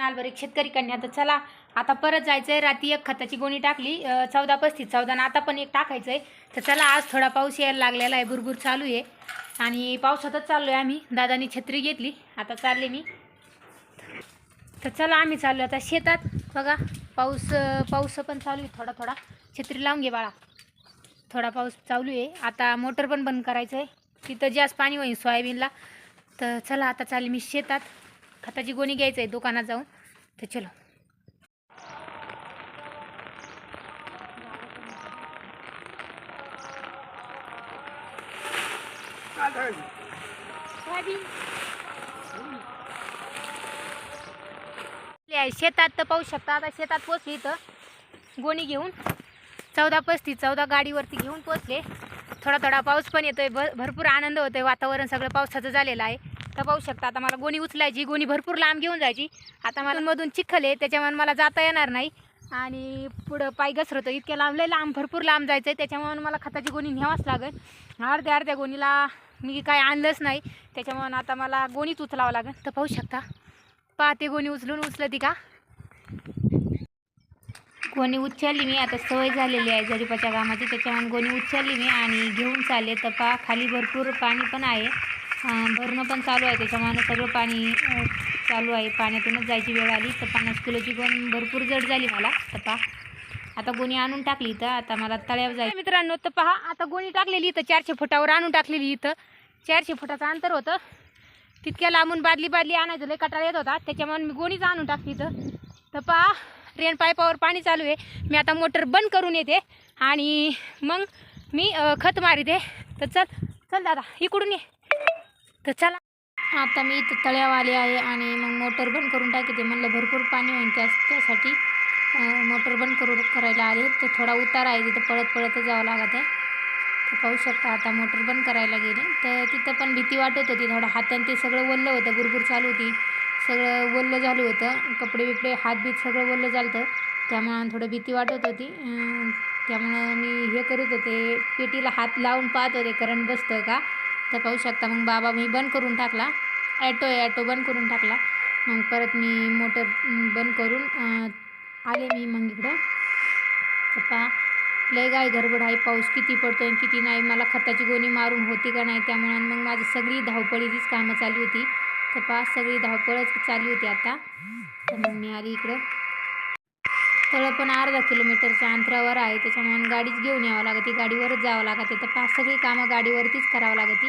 नालभर एक शेतकरी कन्या. तर चला आता परत जायचं आहे रात्री एक खताची गोणी टाकली. चौदा पस्तीस चौदा आणि आता पण एक टाकायचं आहे तर चला आज थोडा पाऊस यायला लागलेला आहे. भुरभुर चालू आहे. आणि पावसातच चाललो आहे आम्ही. दादानी छत्री घेतली. आता चालले मी. तर चला आम्ही चाललो आता शेतात. बघा पाऊस पाऊस पण चालू आहे थोडा थोडा. छत्री लावून घे बाळा. थोडा पाऊस चालू आहे. आता मोटर पण बंद करायचं आहे तिथं जास्त पाणी होईल सोयाबीनला. तर चला आता चालले मी शेतात. खताची गोणी घ्यायचं आहे दुकानात जाऊन. तर चलो. शेतात तर पाहू शकता आता शेतात पोचली इथं. गोणी घेऊन. चौदा पस्तीस चौदा गाडीवरती घेऊन पोचले. थोडा थोडा पाऊस पण येतोय भरपूर आनंद होतोय वातावरण सगळं पावसाचं झालेलं आहे. तर पाहू शकता आता मला गोणी उचलायची गोणी भरपूर लांब घेऊन जायची. आता मला मधून चिखल आहे त्याच्यामुळे मला जाता येणार नाही. आणि पुढं पाय घसरतो इतक्या लांब लय लांब भरपूर लांब जायचं आहे त्याच्यामुळे मला खताची गोणी न्यावाच लागेल. अर्ध्या अर्ध्या गोणीला मी काय आणलंच नाही. त्याच्यामुळे आता मला गोणीच उचलावं लागेल. तर पाहू शकता. पाहते गोणी उचलून उचलती का? गोणी उचलली मी आता सवय झालेली आहे जरीपाच्या कामाची. त्याच्यामुळे गोणी उचलली मी आणि घेऊन चालले. तर पा खाली भरपूर पाणी पण आहे. भरणं पण चालू आहे. त्याच्यामुळे सगळं पाणी चालू आहे. पाण्यातूनच जायची वेळ आली. तर पन्नास किलोची गोण भरपूर जड झाली मला तर पहा आता गोणी आणून टाकली तर आता मला तळ्यावर जायचं. मित्रांनो तर पहा आता गोणी टाकलेली इथं. चारशे फुटावर आणून टाकलेली इथं. चारशे फुटाचं अंतर होतं. तितक्या लांबून बादली बादली आणायचं. लय कटाळा येत होता. त्याच्यामुळे मी गोणीच आणून टाकली इथं. तर पहा रेन पाईपावर पाणी चालू आहे. मी आता मोटर बंद करून येते. आणि मग मी खत मारिते. तर चल चल दादा इकडून ये. तर चला. आता मी इथं तळ्याव आले आहे आणि मग मोटर बंद करून टाकते. म्हणलं भरपूर पाणी होईल त्या त्यासाठी. मोटर बंद करून करायला आले. तर थोडा उतार आहे. तिथं पळत पळतच जावं लागत आहे. तर पाहू शकता आता मोटर बंद करायला गेले. तर तिथं पण भीती वाटत होती. थोडं हाताने ते सगळं ओललं होतं. बुरबुर चालू होती. सगळं ओललं झालं होतं. कपडे बिपडे हात बीत सगळं ओललं झालं होतं. त्यामुळं थोडं भीती वाटत होती. त्यामुळं मी हे करत होते. पेटीला हात लावून पाहत होते. करंट बसतं का? तर पाहू शकता मग बाबा मी बंद करून टाकला. ॲटो आहे ॲटो बंद करून टाकला. मग परत मी मोटर बंद करून आले मी मग इकडं. तर पहा लय गाय गडबड आहे पाऊस किती पडतो आणि किती नाही मला खताची गोणी मारून होती का नाही त्यामुळे मग माझी सगळी धावपळीचीच कामं चालू होती. तर पहा सगळी धावपळच चालू होती आता. तर मग मी आली इकडं. स्थळ पण अर्धा किलोमीटरच्या अंतरावर आहे. त्याच्यामुळे गाडीच घेऊन यावं लागते. गाडीवरच जावं लागते. तर पाच सगळी कामं गाडीवरतीच करावं लागते.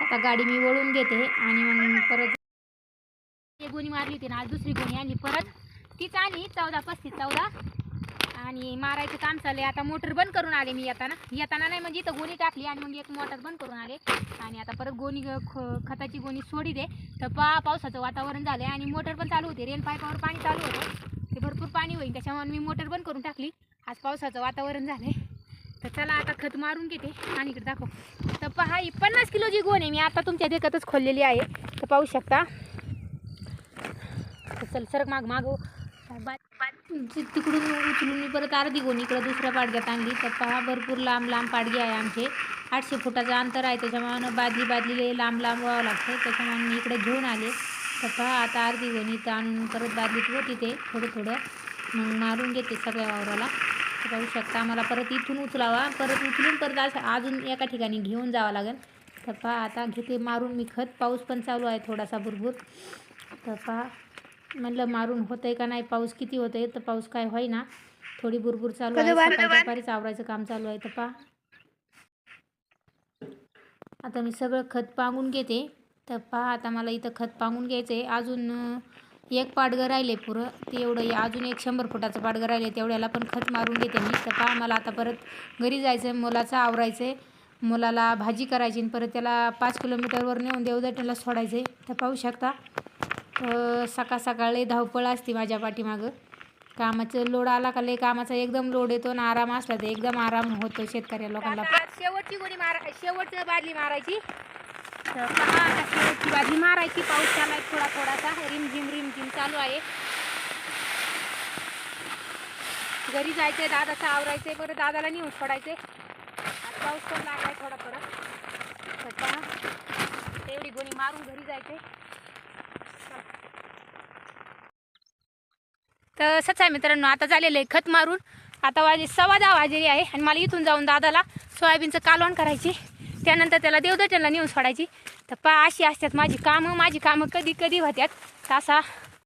आता गाडी मी वळून घेते आणि मग परत एक गोणी मारली होती ना आज दुसरी गोणी आणली. परत तीच आली चौदा पस्तीस चौदा. आणि मारायचं काम चाललंय. आता मोटर बंद करून आले मी येताना. येताना नाही म्हणजे इथं गोणी टाकली आणि मग एक मोटर बंद करून आले. आणि आता परत गोणी ख- खताची गोणी सोडी दे. तर पा पावसाचं वातावरण झालं आणि मोटर पण चालू होते. रेन पाईपावर पाणी चालू होतं. होईल त्याच्यामुळे मी मोटर बंद करून टाकली. आज पावसाचं वातावरण झालंय. तर चला आता खत मारून घेते आणि इकडे दाखव. तर पहा ही पन्नास किलोची गोण आहे मी आता तुमच्या देखतच खोललेली आहे. तर पाहू शकता. तर चल सरक माग मागो हो. बा- तिकडून उचलून मी परत अर्धी गोणी इकडं दुसऱ्या पाडग्यात आणली. तर पहा भरपूर लांब लांब पाडगी आहे आमचे. आठशे फुटाचं अंतर आहे त्याच्यामुळं बादली बादली लांब लांब व्हावं लागतं. त्याच्यामुळे मी इकडे घेऊन आले. तर पहा आता अर्धी गोणी तर आणून परत बादलीत होती ते थोडं थोडं. मग मारून घेते सगळ्या वावराला. पाहू शकता मला परत इथून उचलावा. परत उचलून परत असं अजून एका ठिकाणी घेऊन जावं लागेल. तर पहा आता घेते मारून मी खत. पाऊस पण चालू आहे थोडासा भरपूर तर पहा म्हणलं मारून होतं आहे का नाही पाऊस किती होतं आहे तर पाऊस काय होईना. थोडी बुरबुर चालू आहे. दुपारीच आवरायचं काम चालू आहे. तर पहा. आता मी सगळं खत पांगून घेते. तर पहा आता मला इथं खत पांगून घ्यायचं आहे अजून एक पाडगं राहिले पुरं. ते एवढं अजून एक शंभर फुटाचं पाडगं राहिले तेवढ्याला पण खत मारून घेते मी. तर पहा मला आता परत घरी जायचं आहे मुलाचं आवरायचं आहे मुलाला भाजी करायची आणि परत त्याला पाच किलोमीटरवर नेऊन देवदर्शनला सोडायचं आहे तर पाहू शकता सकाळ सकाळी धावपळ असते माझ्या पाठीमागं. कामाचं लोड आला का लई कामाचा एकदम लोड येतो आणि आराम असला तर एकदम आराम होतो शेतकऱ्या लोकांना. शेवटची गोणी मारा शेवटची बादली मारायची. तर पहा आता शेवटची बादली मारायची पाऊस चालू आहे थोडा थोडासा. रिमझिम रिमझिम चालू आहे. घरी जायचंय दादाचं आवरायचंय. बरं दादाला नेऊन सोडायचंय. आज पाऊस पण लागलाय थोडा थोडा. तर पहा एवढी गोणी मारून घरी जायचंय. तर सच आहे मित्रांनो आता झालेलं आहे खत मारून. आता वाजे सव्वा दहा वाजलेली आहे आणि मला इथून जाऊन दादाला सोयाबीनचं कालवण करायची. त्यानंतर त्याला देवदर्शनला नेऊन सोडायची. तर पा अशी असतात माझी कामं. माझी कामं कधी कधी होत्यात तसा